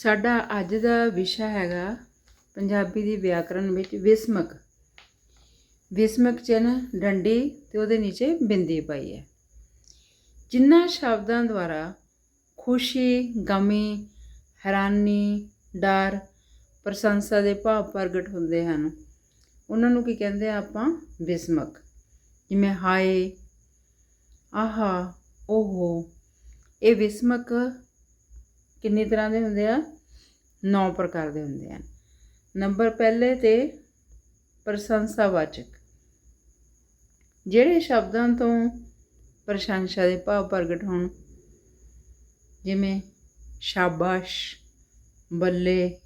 ਸਾਡਾ ਅੱਜ ਦਾ ਵਿਸ਼ਾ ਹੈਗਾ ਪੰਜਾਬੀ ਦੀ ਵਿਆਕਰਣ ਵਿੱਚ ਵਿਸਮਕ। ਵਿਸਮਕ ਚਿੰਨ੍ਹ, ਡੰਡੀ ਤੇ ਉਹਦੇ ਨੀਚੇ ਬਿੰਦੀ ਪਾਈ ਹੈ। ਜਿਨ੍ਹਾਂ ਸ਼ਬਦਾਂ ਦੁਆਰਾ ਖੁਸ਼ੀ, ਗਮੀ, ਹੈਰਾਨੀ, ਡਰ, ਪ੍ਰਸ਼ੰਸਾ ਦੇ ਭਾਵ ਪ੍ਰਗਟ ਹੁੰਦੇ ਹਨ, ਉਹਨਾਂ ਨੂੰ ਕੀ ਕਹਿੰਦੇ ਆ ਆਪਾਂ? ਵਿਸਮਕ। ਜਿਵੇਂ ਹਾਏ, ਆਹਾ, ਓਹੋ, ਇਹ ਵਿਸਮਕ ਕਿੰਨੀ ਤਰ੍ਹਾਂ ਦੇ ਹੁੰਦੇ ਆ? ਨੌ ਪ੍ਰਕਾਰ ਦੇ ਹੁੰਦੇ ਹਨ। ਨੰਬਰ ਪਹਿਲੇ ਤੇ ਪ੍ਰਸ਼ੰਸਾਵਾਚਕ। ਜਿਹੜੇ ਸ਼ਬਦਾਂ ਤੋਂ ਪ੍ਰਸ਼ੰਸਾ ਦੇ ਭਾਵ ਪ੍ਰਗਟ ਹੋਣ, ਜਿਵੇਂ ਸ਼ਾਬਾਸ਼, ਬੱਲੇ,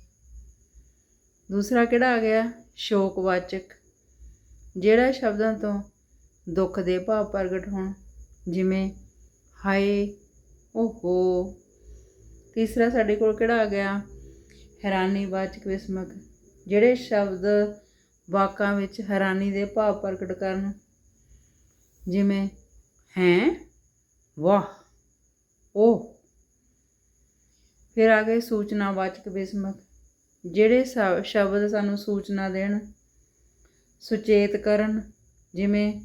ਦੂਸਰਾ ਕਿਹੜਾ ਆ ਗਿਆ? ਸ਼ੋਕਵਾਚਕ। ਜਿਹੜਾ ਸ਼ਬਦਾਂ ਤੋਂ ਦੁੱਖ ਦੇ ਭਾਵ ਪ੍ਰਗਟ ਹੋਣ, ਜਿਵੇਂ ਹਾਏ, ਓਹੋ ਤੀਸਰਾ ਸਾਡੇ ਕੋਲ ਕਿਹੜਾ ਆ ਗਿਆ? ਹੈਰਾਨੀਵਾਚਕ ਵਿਸਮਕ। ਜਿਹੜੇ ਸ਼ਬਦ ਵਾਕਾਂ ਵਿੱਚ ਹੈਰਾਨੀ ਦੇ ਭਾਵ ਪ੍ਰਗਟ ਕਰਨ, ਜਿਵੇਂ ਹੈ, ਵਾਹ ਉਹ ਫਿਰ ਆ ਗਏ ਸੂਚਨਾਵਾਚਕ ਵਿਸਮਕ। ਜਿਹੜੇ ਸ- ਸ਼ਬਦ ਸਾਨੂੰ ਸੂਚਨਾ ਦੇਣ, ਸੁਚੇਤ ਕਰਨ, ਜਿਵੇਂ,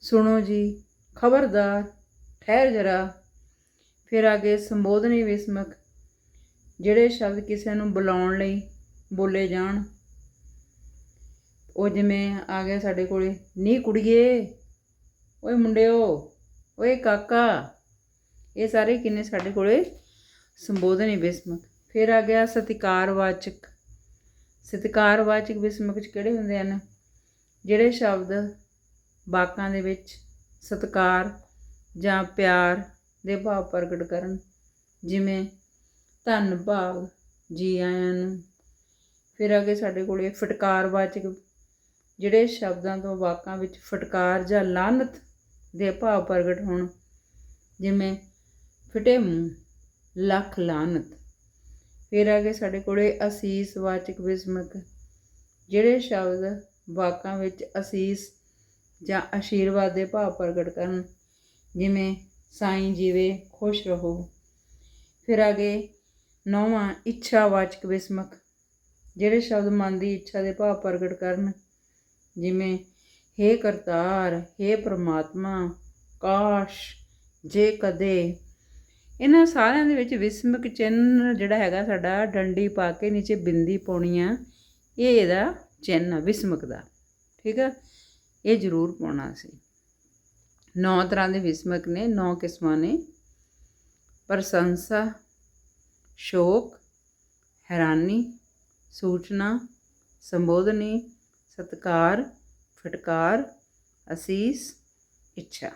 ਸੁਣੋ ਜੀ, ਖਬਰਦਾਰ, ਠਹਿਰ ਜਰਾ। ਫਿਰ ਆ ਗਏ ਸੰਬੋਧਨੀ ਵਿਸਮਕ, ਜਿਹੜੇ ਸ਼ਬਦ ਕਿਸੇ ਨੂੰ ਬੁਲਾਉਣ ਲਈ ਬੋਲੇ ਜਾਣ। ਉਹ ਜਿਵੇਂ ਆ ਗਿਆ ਸਾਡੇ ਕੋਲੇ, ਨੀ ਕੁੜੀਏ, ਓਏ ਮੁੰਡਿਓ, ਓਏ ਕਾਕਾ। ਇਹ ਸਾਰੇ ਕਿੰਨੇ ਸਾਡੇ ਕੋਲੇ? ਸੰਬੋਧਨੀ ਵਿਸਮਕ। ਫਿਰ ਆ ਗਿਆ ਸਤਿਕਾਰਵਾਚਕ। ਸਤਿਕਾਰਵਾਚਕ ਵਿਸਮਕ ਚ ਕਿਹੜੇ ਹੁੰਦੇ ਹਨ? ਜਿਹੜੇ ਸ਼ਬਦ ਵਾਕਾਂ ਦੇ ਵਿੱਚ ਸਤਿਕਾਰ ਜਾਂ ਪਿਆਰ ਦੇ ਭਾਵ ਪ੍ਰਗਟ ਕਰਨ। ਜਿਵੇਂ, ਧੰਨ ਭਾਵ ਜੀ ਆਇਆਂ ਨੂੰ। ਫਿਰ ਅੱਗੇ ਸਾਡੇ ਕੋਲੇ ਫਟਕਾਰਵਾਚਕ ਜਿਹੜੇ ਸ਼ਬਦਾਂ ਤੋਂ ਵਾਕਾਂ ਵਿੱਚ ਫਟਕਾਰ ਜਾਂ ਲਾਨਤ ਦੇ ਭਾਵ ਪ੍ਰਗਟ ਹੋਣ। ਜਿਵੇਂ, ਫਿਟੇ ਮੂੰਹ, ਲੱਖ ਲਾਨਤ ਫਿਰ ਅੱਗੇ ਸਾਡੇ ਕੋਲੇ ਅਸੀਸ ਵਾਚਕ ਵਿਸਮਕ ਜਿਹੜੇ ਸ਼ਬਦ ਵਾਕਾਂ ਵਿੱਚ ਅਸੀਸ ਜਾਂ ਆਸ਼ੀਰਵਾਦ ਦੇ ਭਾਵ ਪ੍ਰਗਟ ਕਰਨ। ਜਿਵੇਂ ਸਾਈਂ ਜੀਵੇ, ਖੁਸ਼ ਰਹੋ। ਫਿਰ ਅੱਗੇ ਨੌਵਾਂ ਇੱਛਾਵਾਚਕ ਵਿਸਮਕ ਜਿਹੜੇ ਸ਼ਬਦ ਮਨ ਦੀ ਇੱਛਾ ਦੇ ਭਾਵ ਪ੍ਰਗਟ ਕਰਨ, ਜਿਵੇਂ, ਹੇ ਕਰਤਾਰ, ਹੇ ਪ੍ਰਮਾਤਮਾ, ਕਾਸ਼, ਜੇ ਕਦੇ। ਇਹਨਾਂ ਸਾਰਿਆਂ ਦੇ ਵਿੱਚ ਵਿਸਮਕ ਚਿੰਨ੍ਹ ਜਿਹੜਾ ਹੈਗਾ ਸਾਡਾ, ਡੰਡੀ ਪਾ ਕੇ ਨੀਚੇ ਬਿੰਦੀ ਪਾਉਣੀ ਆ, ਇਹ ਇਹਦਾ ਚਿੰਨ੍ਹ ਆ ਵਿਸਮਕ ਦਾ। ਠੀਕ ਆ? ਇਹ ਜ਼ਰੂਰ ਪਾਉਣਾ ਸੀ ਨੌ ਤਰ੍ਹਾਂ ਦੇ ਵਿਸਮਕ ਨੇ, ਨੌ ਕਿਸਮਾਂ ਨੇ। ਪ੍ਰਸ਼ੰਸਾ, ਸ਼ੋਕ, ਹੈਰਾਨੀ, ਸੂਚਨਾ, ਸੰਬੋਧਨੀ, ਸਤਕਾਰ, ਫਟਕਾਰ, ਅਸੀਸ, ਇੱਛਾ।